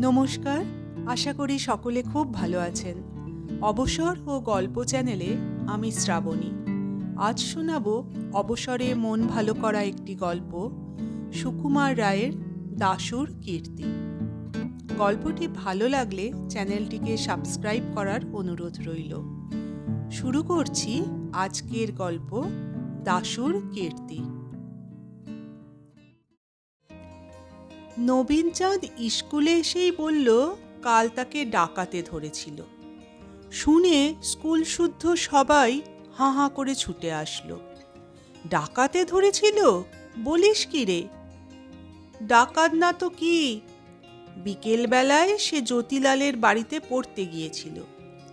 নমস্কার, আশা করি সকলে খুব ভালো আছেন। অবসর ও গল্প চ্যানেলে আমি শ্রাবণী। আজ শোনাব অবসরে মন ভালো করা একটি গল্প, সুকুমার রায়ের দাসুর কীর্তি। গল্পটি ভালো লাগলে চ্যানেলটিকে সাবস্ক্রাইব করার অনুরোধ রইল। শুরু করছি আজকের গল্প দাসুর কীর্তি। নবীনচাঁদ স্কুলে এসেই বলল, কাল তাকে ডাকাতে ধরেছিল। শুনে স্কুল শুদ্ধ সবাই হাঁ হাঁ করে ছুটে আসলো। ডাকাতে ধরেছিল? বলিস কি রে? ডাকাত না তো কি? বিকেলবেলায় সে জ্যোতিলালের বাড়িতে পড়তে গিয়েছিল।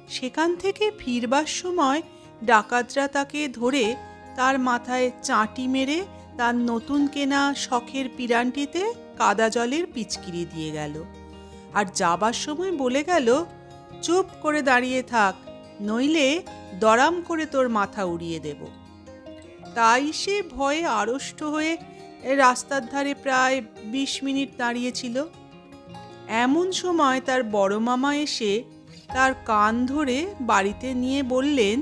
সেখান থেকে ফিরবার সময় ডাকাতরা তাকে ধরে তার মাথায় চাঁটি মেরে তার নতুন কেনা শখের পিরানটিতে কাদা জলের পিচকিরি দিয়ে গেল। আর যাবার সময় বলে গেল, চুপ করে দাঁড়িয়ে থাক, নইলে দরাম করে তোর মাথা উড়িয়ে দেব। তাই সে ভয়ে আড়ষ্ট হয়ে রাস্তার ধারে প্রায় বিশ মিনিট দাঁড়িয়েছিল। এমন সময় তার বড় মামা এসে তার কান ধরে বাড়িতে নিয়ে বললেন,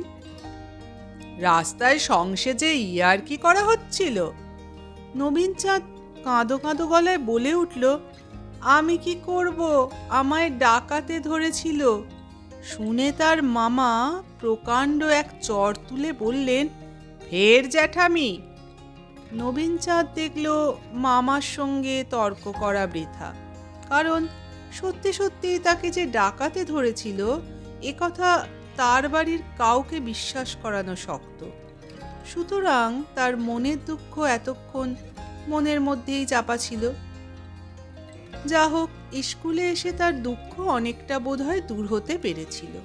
রাস্তায় সংসেজে ইয়ার কি করা হচ্ছিল? নবীন চাঁদ কাঁদো কাঁদো গলায় বলে উঠল, আমি কি করব? আমায় ডাকাতে ধরেছিল। শুনে তার মামা প্রকাণ্ড এক চর তুলে বললেন, ফের জ্যাঠামি। নবীন চাঁদ দেখল মামার সঙ্গে তর্ক করা বৃথা, কারণ সত্যি সত্যি তাকে যে ডাকাতে ধরেছিল, এ কথা তার বাড়ির কাউকে বিশ্বাস করানো শক্ত। সুতরাং তার মনের দুঃখ এতক্ষণ মনের মধ্যেই চাপা ছিল। যা হোক স্কুলে এসে তার দুঃখ অনেকটা বোধহয় দূর হতে পেরেছিল।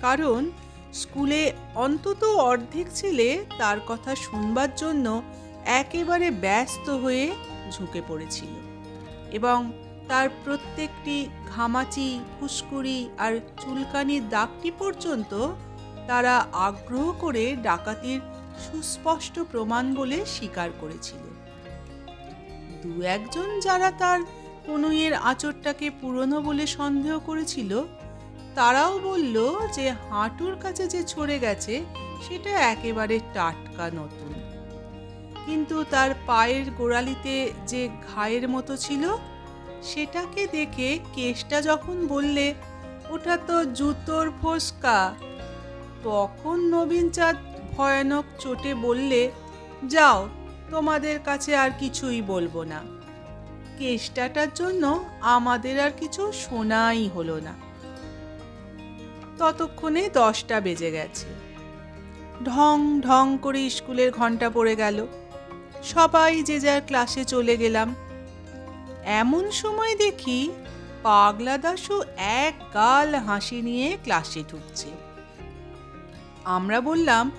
কারণ, স্কুলে অন্তত অর্ধেক ছেলে তার কথা শুনবার জন্য একেবারে ব্যস্ত হয়ে ঝুঁকে পড়েছিল এবং তার প্রত্যেকটি ঘামাচি, ফুসকুড়ি আর চুলকানির দাগটি পর্যন্ত তারা আগ্রহ করে ডাকাতির সুস্পষ্ট প্রমাণ বলে স্বীকার করেছিল। দু একজন যারা তার কনুইয়ের আঁচড়টাকে পুরনো বলে সন্দেহ করেছিল, তারাও বলল যে হাঁটুর কাছে যে ছড়ে গেছে, সেটা একেবারে টাটকা নতুন। কিন্তু তার পায়ের গোড়ালিতে যে ঘায়ের মতো ছিল, সেটাকে দেখে কেসটা যখন বললে, ওটা তো জুতোর ফোসকা। তখন নবীন চাঁদ ভয়ানক চোটে বললে, যাও তোমাদের কাছে আর কিছুই বলব না। কেষ্টাটার জন্য আমাদের আর কিছু শোনাই হলো না। ততক্ষণে দশটা বেজে গেছে। ঢং ঢং করে স্কুলের ঘণ্টা পড়ে গেল। সবাই যে যার ক্লাসে চলে গেলাম। এমন সময় দেখি পাগলা দাসু এক গাল হাসি নিয়ে ক্লাসে ঢুকছে। আমরা বললাম,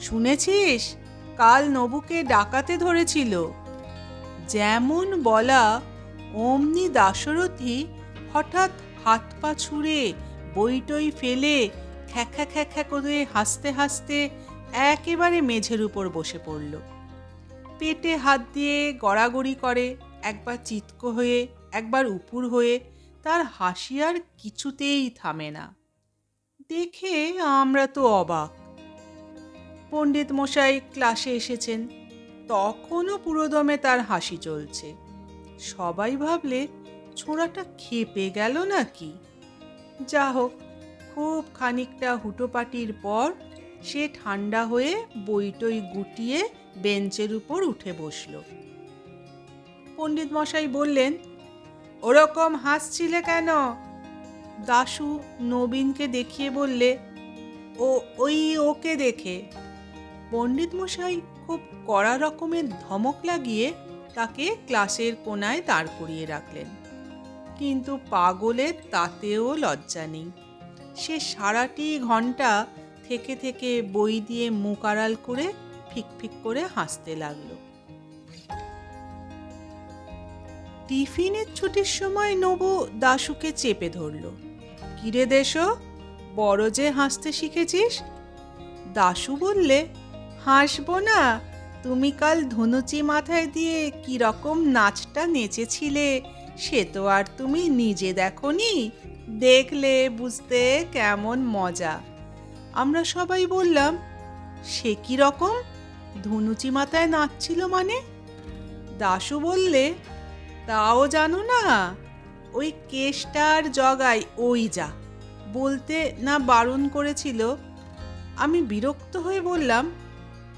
শুনেছিস? কাল নবুকে ডাকাতে ধরেছিল। যেমন বলা অমনি দাশরথী হঠাৎ হাত পা ছুঁড়ে বইটই ফেলে খ্যাখ্যা খ্যাখ্যা করে হাসতে হাসতে একেবারে মেঝের উপর বসে পড়ল। পেটে হাত দিয়ে গড়াগড়ি করে, একবার চিৎক হয়ে, একবার উপুর হয়ে তার হাসি আর কিছুতেই থামে না। দেখে আমরা তো অবাক। পণ্ডিত মশাই ক্লাসে এসেছেন। তখনও পুরোদমে তার হাসি চলছে। সবাই ভাবলে, ছোড়াটা খেপে গেল নাকি? যা হোক খুব খানিকটা হুটোপাটির পর সে ঠান্ডা হয়ে বইটই গুটিয়ে বেঞ্চের উপর উঠে বসল। পণ্ডিত মশাই বললেন, ওরকম হাসছিলে কেন? দাশু নবীনকে দেখিয়ে বললে, ও, ওই ওকে দেখে। পণ্ডিত মশাই খুব কড়া রকমের ধমক লাগিয়ে তাকে ক্লাসের কোনায় দাঁড় করিয়ে রাখলেন। কিন্তু পাগলের তাতেও লজ্জা নেই। সে সারাটি ঘণ্টা থেকে থেকে বই দিয়ে মুখ আড়াল করে ফিক ফিক করে হাসতে লাগল। টিফিনের ছুটির সময় নবু দাশুকে চেপে ধরল। কিরে দেশো, বড় যে হাসতে শিখেছিস? দাশু বললে হাসবো না। তুমি কাল ধনুচি মাথায় দিয়ে কি রকম নাচটা নেচেছিলে, সে তো আর তুমি নিজে দেখনি। দেখলে বুঝতে কেমন মজা। আমরা সবাই বললাম, সে কি রকম? ধনুচি মাথায় নাচছিল মানে? দাশু বললে, তাও জানো না। ওই কেষ্টার জগায় ওই যা। বলতে না বারণ করেছিল। আমি বিরক্ত হয়ে বললাম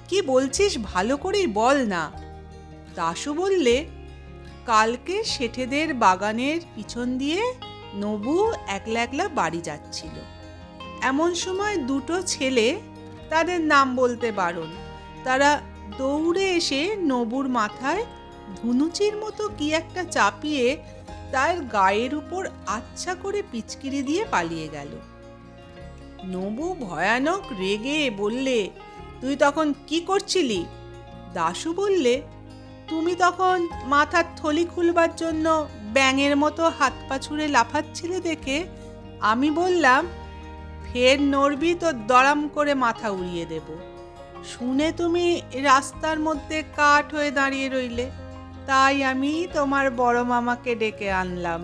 কি বলছিস ভালো করেই বল না। দাশু বললে, কালকে শেঠেদের বাগানের পিছন দিয়ে নবু একলা একলা বাড়ি যাচ্ছিল। এমন সময় দুটো ছেলে তাদের নাম বলতে বারণ। তারা দৌড়ে এসে নবুর মাথায় ধুনুচির মতো কি একটা চাপিয়ে তার গায়ের উপর আচ্ছা করে পিচকিরি দিয়ে পালিয়ে গেল। নবু ভয়ানক রেগে বললে তুই তখন কি করছিলি? দাশু বললে, তুমি তখন মাথার থলি খুলবার জন্য ব্যাঙের মতো হাত পা ছুঁড়ে লাফাচ্ছিলে দেখে আমি বললাম, ফের নড়বি তো দড়াম করে মাথা উড়িয়ে দেব। শুনে তুমি রাস্তার মধ্যে কাঠ হয়ে দাঁড়িয়ে রইলে, তাই আমি তোমার বড় মামাকে ডেকে আনলাম।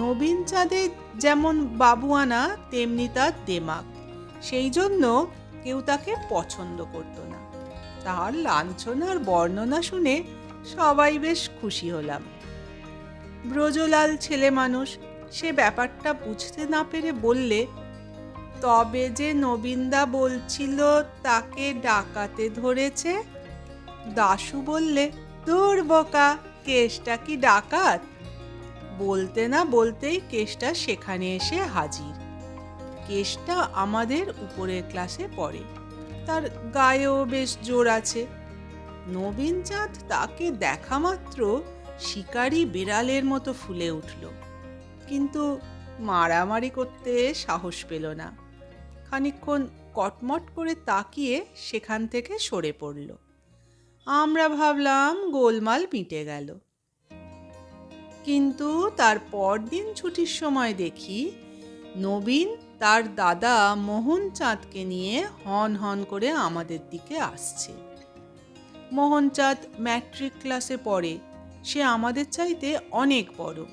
নবীন চাঁদের যেমন বাবুয়ানা, তেমনি তার দেমাক। সেই জন্য কেউ তাকে পছন্দ করতো না। তার লাঞ্ছনার বর্ণনা শুনে সবাই বেশ খুশি হলাম। ব্রজলাল ছেলে মানুষ, সে ব্যাপারটা বুঝতে না পেরে বললে, তবে যে নবীনদা বলছিল তাকে ডাকাতে ধরেছে? দাশু বললে দূর বোকা, কেসটা কি ডাকাত? বলতে না বলতেই কেসটা সেখানে এসে হাজির। কেসটা আমাদের উপরের ক্লাসে পড়ে। তার গায়েও বেশ জোর আছে। নবীন চাঁদ তাকে দেখা মাত্র শিকারি বিড়ালের মতো ফুলে উঠল। কিন্তু মারামারি করতে সাহস পেল না। খানিকক্ষণ কটমট করে তাকিয়ে সেখান থেকে সরে পড়ল। আমরা ভাবলাম গোলমাল মিটে গেল। কিন্তু তার পরদিন ছুটির সময় দেখি নবীন তার দাদা মোহন চাঁদকে নিয়ে হন হন করে আমাদের দিকে আসছে। মোহন চাঁদ ম্যাট্রিক ক্লাসে পড়ে, সে আমাদের চাইতে অনেক বড়।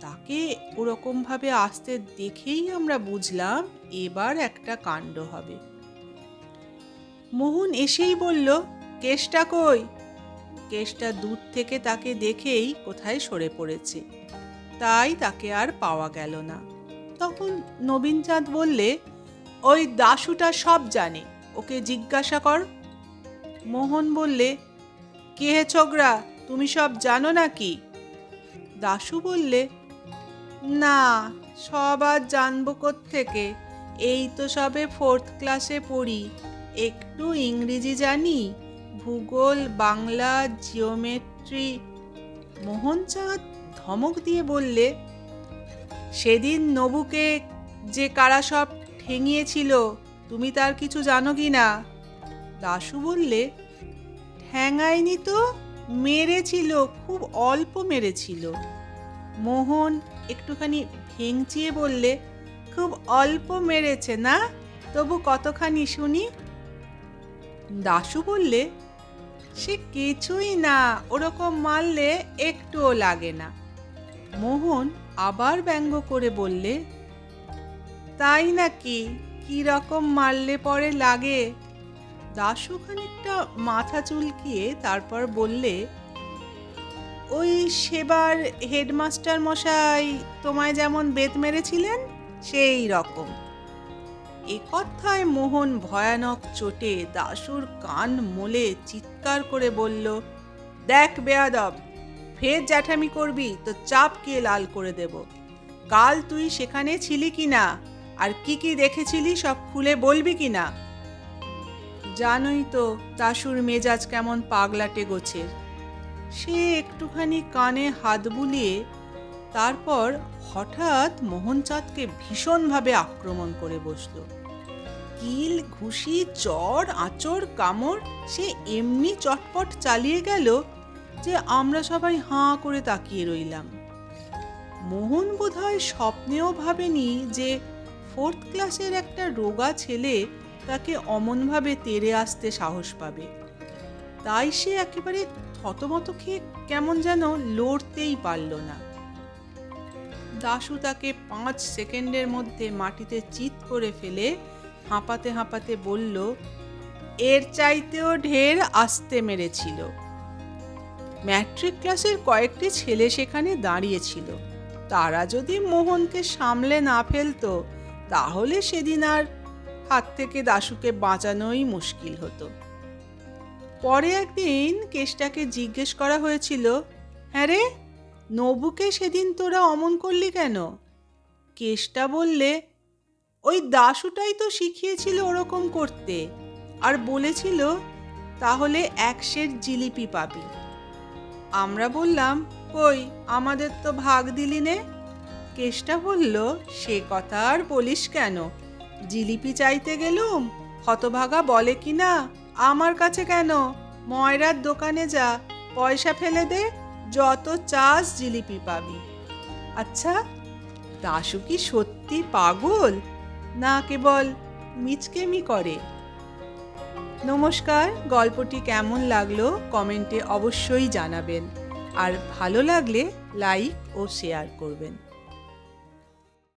তাকে ওরকমভাবে আসতে দেখেই আমরা বুঝলাম এবার একটা কাণ্ড হবে। মোহন এসেই বলল, কেসটা কই? কেসটা দূর থেকে তাকে দেখেই কোথায় সরে পড়েছে। তাই তাকে আর পাওয়া গেল না। তখন নবীনচাঁদ বললে, ওই দাশুটা সব জানে, ওকে জিজ্ঞাসা কর। মোহন বললে, কে হে ছোকরা, তুমি সব জানো নাকি? দাশু বললে, না, সব আর জানব থেকে এই তো সবে ফোর্থ ক্লাসে পড়ি, একটু ইংরেজি জানি, ভূগোল, বাংলা, জিওমেট্রি। মোহনচাঁদ ধমক দিয়ে বললে সেদিন নবুকে যে কারা সব ঠেঙিয়েছিল, তুমি তার কিছু জানো কি না? দাশু বললে ঠ্যাঙায়নি তো, মেরেছিল, খুব অল্প মেরেছিল। মোহন একটুখানি ভেঙচিয়ে বললে, খুব অল্প মেরেছে না? তবু কতখানি শুনি? দাশু বললে, সে কিছুই না, ওরকম মারলে একটুও লাগে না। মোহন আবার ব্যঙ্গ করে বললে, তাই নাকি? কি রকম মারলে পরে লাগে? দাশু খানিকটা মাথা চুলকিয়ে তারপর বললে, ওই সেবার হেডমাস্টার মশাই তোমায় যেমন বেত মেরেছিলেন, সেই রকম। এ কথায় মোহন ভয়ানক চোটে দাশুর কান মোলে চিৎকার করে বলল, দেখ বেয়াদব ফের জ্যাঠামি করবি, তো চাপ কে লাল করে দেব? কাল তুই সেখানে ছিলি কি না? আর কি কি দেখেছিলি সব খুলে বলবি কি না? জানোই তো দাশুর মেজাজ কেমন পাগলাটে গোছের। সে একটুখানি কানে হাত বুলিয়ে তারপর হঠাৎ মোহনচাঁদকে ভীষণভাবে আক্রমণ করে বসল। কিল, ঘুষি চড় আঁচড়, কামড়, সে এমনি চটপট চালিয়ে গেল যে আমরা সবাই হাঁ করে তাকিয়ে রইলাম। মোহন বোধহয় স্বপ্নেও ভাবেনি যে ফোর্থ ক্লাসের একটা রোগা ছেলে তাকে অমনভাবে তেড়ে আসতে সাহস পাবে। তাই সে একেবারে থতমত খেয়ে কেমন যেন লড়তেই পারল না। দাশু তাকে পাঁচ সেকেন্ডের মধ্যে মাটিতে চিৎ করে ফেলে হাঁপাতে হাঁপাতে বলল, এর চাইতেও ঢের আসতে মেরেছিল। ম্যাট্রিক ক্লাসের কয়েকটি ছেলে সেখানে দাঁড়িয়েছিল। তারা যদি মোহনকে সামলে না ফেলতো, তাহলে সেদিন আর হাত থেকে দাশুকে বাঁচানোই মুশকিল হতো। পরে একদিন কেষ্টাকে জিজ্ঞেস করা হয়েছিল হ্যাঁ রে, নবুকে সেদিন তোরা অমন করলি কেন? কেষ্টা বললে, ওই দাশুটাই তো শিখিয়েছিল ওরকম করতে, আর বলেছিল, তাহলে এক সের জিলিপি পাবি। আমরা বললাম, কই, আমাদের তো ভাগ দিলি নে। কেষ্টা বলল, সে কথা আর বলিস কেন? জিলিপি চাইতে গেলুম, হতভাগা বলে কি না? আমার কাছে কেন? ময়রার দোকানে যা, পয়সা ফেলে দে, যত চাস জিলিপি পাবি। আচ্ছা দাশু কি সত্যি পাগল? না, কেবল মিচকেমি করে। নমস্কার গল্পটি কেমন লাগল কমেন্টে অবশ্যই জানাবেন। আর ভালো লাগলে লাইক ও শেয়ার করবেন।